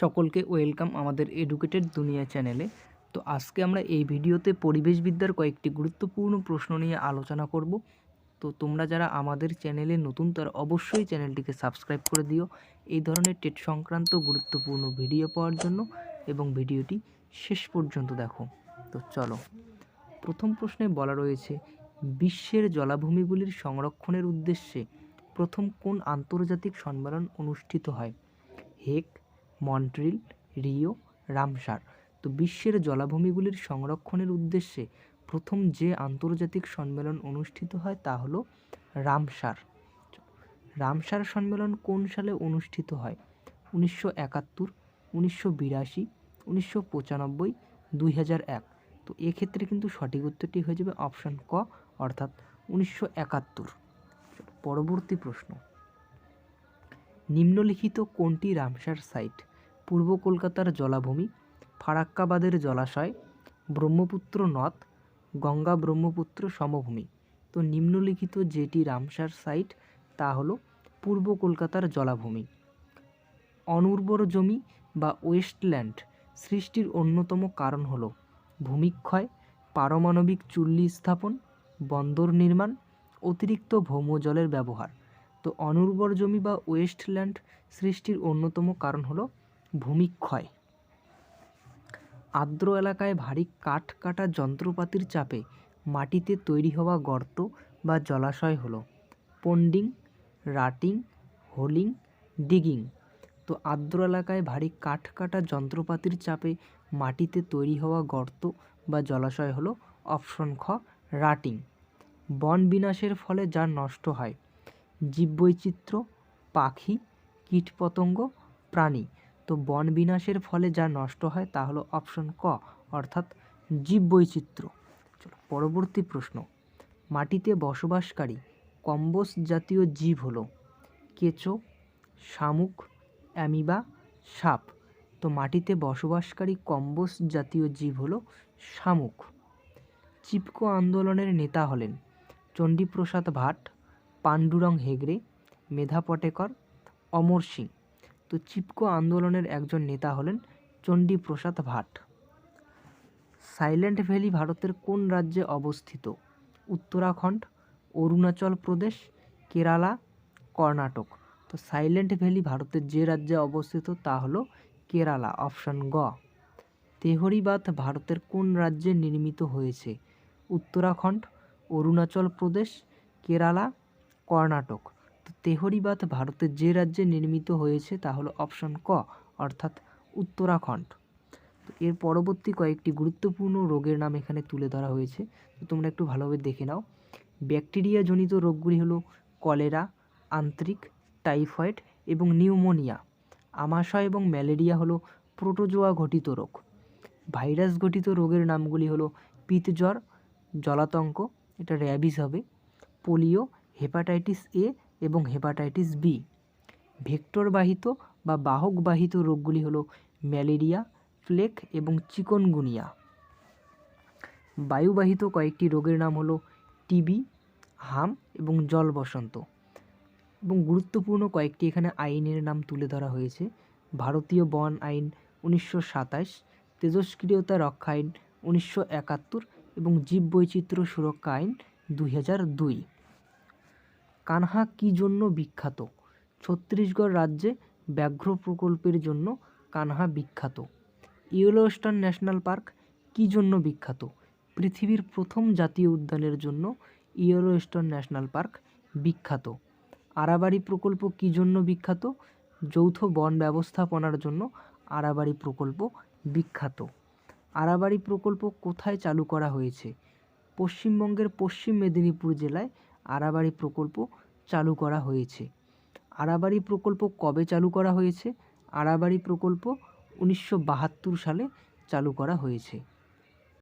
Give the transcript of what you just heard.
সকলকে ওয়েলকাম আমাদের এডুকেটেড দুনিয়া চ্যানেলে। তো আজকে আমরা এই ভিডিওতে পরিবেশবিদ্যার কয়েকটি গুরুত্বপূর্ণ প্রশ্ন নিয়ে আলোচনা করব। তো তোমরা যারা আমাদের চ্যানেলে নতুন, তারা অবশ্যই চ্যানেলটিকে সাবস্ক্রাইব করে দিও। এই ধরনের টেট সংক্রান্ত গুরুত্বপূর্ণ ভিডিও পাওয়ার জন্য এবং ভিডিওটি শেষ পর্যন্ত দেখো। তো চলো, প্রথম প্রশ্নে বলা রয়েছে, বিশ্বের জলাভূমিগুলির সংরক্ষণের উদ্দেশ্যে প্রথম কোন আন্তর্জাতিক সম্মেলন অনুষ্ঠিত হয়? Hague Montreal, Rio, Ramsar. তো বিশ্বের জলাভূমিগুলির সংরক্ষণের উদ্দেশ্যে প্রথম যে আন্তর্জাতিক সম্মেলন অনুষ্ঠিত হয় তা হলো রামসার। রামসার সম্মেলন কোন সালে অনুষ্ঠিত হয়? উনিশশো একাত্তর, উনিশশো বিরাশি, উনিশশো পঁচানব্বই, দুই হাজার এক। তো এক্ষেত্রে কিন্তু সঠিক উত্তরটি হয়ে যাবে অপশান ক, অর্থাৎ উনিশশো একাত্তর। পরবর্তী প্রশ্ন। নিম্নলিখিত কোনটি রামসার সাইট? পূর্ব কলকাতার জলাভূমি, ফারাক্কাবাদের জলাশয়, ব্রহ্মপুত্র নদ, গঙ্গা ব্রহ্মপুত্র সমভূমি। তো নিম্নলিখিত যেটি রামসার সাইট তা হলো পূর্ব কলকাতার জলাভূমি। অনুর্বর জমি বা ওয়েস্টল্যান্ড সৃষ্টির অন্যতম কারণ হল ভূমিক্ষয়, পারমাণবিক চুল্লি স্থাপন, বন্দর নির্মাণ, অতিরিক্ত ভৌমজলের ব্যবহার। তো অনুর্বর জমি বা ওয়েস্টল্যান্ড সৃষ্টির অন্যতম কারণ হলো ভূমিক্ষয়। আর্দ্র এলাকায় ভারী কাঠ কাটা যন্ত্রপাতির চাপে মাটিতে তৈরি হওয়া গর্ত বা জলাশয় হলো। Ponding, rutting, holing, digging. তো আর্দ্র এলাকায় ভারী কাঠ কাটা যন্ত্রপাতির চাপে মাটিতে তৈরি হওয়া গর্ত বা জলাশয় হলো অপশন খ রাটিং। বন বিনাশের ফলে যা নষ্ট হয়। জীববৈচিত্র্য, পাখি, কীটপতঙ্গ, প্রাণী। তো বন বিনাশের ফলে যা নষ্ট হয় তা হলো অপশন ক, অর্থাৎ জীববৈচিত্র্য। চলো, পরবর্তী প্রশ্ন। মাটিতে বসবাসকারী কম্বোস জাতীয় জীব হলো কেঁচো, শামুক, অ্যামিবা, সাপ। তো মাটিতে বসবাসকারী কম্বোস জাতীয় জীব হলো শামুক। চিপকো আন্দোলনের নেতা হলেন চণ্ডীপ্রসাদ ভাট, পাণ্ডুরং হেগড়ে, মেধা পটেকর, অমর সিং। তো চিপকো আন্দোলনের একজন নেতা হলেন চণ্ডীপ্রসাদ ভাট। সাইলেন্ট ভ্যালি ভারতের কোন রাজ্যে অবস্থিত? উত্তরাখণ্ড, অরুণাচল প্রদেশ, কেরালা, কর্ণাটক। তো সাইলেন্ট ভ্যালি ভারতের যে রাজ্যে অবস্থিত তা হলো কেরালা, অপশন গ। তেহরিবাদ ভারতের কোন রাজ্যে নির্মিত হয়েছে? উত্তরাখণ্ড, অরুণাচল প্রদেশ, কেরালা, কর্ণাটক। তেহরি বাঁধ ভারতের যে রাজ্যে নির্মিত হয়েছে, তা হলো অপশন ক, অর্থাৎ উত্তরাখণ্ড। এর পরবর্তী কয়েকটি গুরুত্বপূর্ণ রোগের নাম এখানে তুলে ধরা হয়েছে। তো তোমরা একটু ভালোভাবে দেখে নাও। ব্যাকটেরিয়া জনিত রোগগুলি হলো কলেরা, আন্ত্রিক, টাইফয়েড এবং নিউমোনিয়া। আমাশয় এবং ম্যালেরিয়া হলো প্রোটোজোয়া ঘটিত রোগ। ভাইরাস ঘটিত রোগের নামগুলি হলো পিতজ্বর জলাতঙ্ক, এটা র্যাবিস হবে, পোলিও, হেপাটাইটিস এ এবং হেপাটাইটিস বি। ভেক্টরবাহিত বা বাহকবাহিত রোগগুলি হলো ম্যালেরিয়া প্লেক এবং চিকনগুনিয়া। বায়ুবাহিত কয়েকটি রোগের নাম হলো টিবি, হাম এবং জল বসন্ত এবং গুরুত্বপূর্ণ কয়েকটি এখানে আইনের নাম তুলে ধরা হয়েছে। ভারতীয় বন আইন উনিশশো সাতাশ তেজস্ক্রিয়তা রক্ষা আইন উনিশশো একাত্তর এবং জীববৈচিত্র্য সুরক্ষা আইন দুই হাজার দুই। কানহা কী জন্য বিখ্যাত? ছত্তিশগড় রাজ্যে ব্যাঘ্র প্রকল্পের জন্য কানহা বিখ্যাত। ইয়েলোস্টোন ন্যাশনাল পার্ক কী জন্য বিখ্যাত? পৃথিবীর প্রথম জাতীয় উদ্যানের জন্য ইয়েলোস্টোন ন্যাশনাল পার্ক বিখ্যাত। আরাবাড়ি প্রকল্প কী জন্য বিখ্যাত? যৌথ বন ব্যবস্থাপনার জন্য আরাবাড়ি প্রকল্প বিখ্যাত। আরাবাড়ি প্রকল্প কোথায় চালু করা হয়েছে? পশ্চিমবঙ্গের পশ্চিম মেদিনীপুর জেলায় আরাবাড়ি প্রকল্প চালু করা হয়েছে। আড়াবাড়ি প্রকল্প কবে চালু করা হয়েছে? আড়াবাড়ি প্রকল্প উনিশশো বাহাত্তর সালে চালু করা হয়েছে।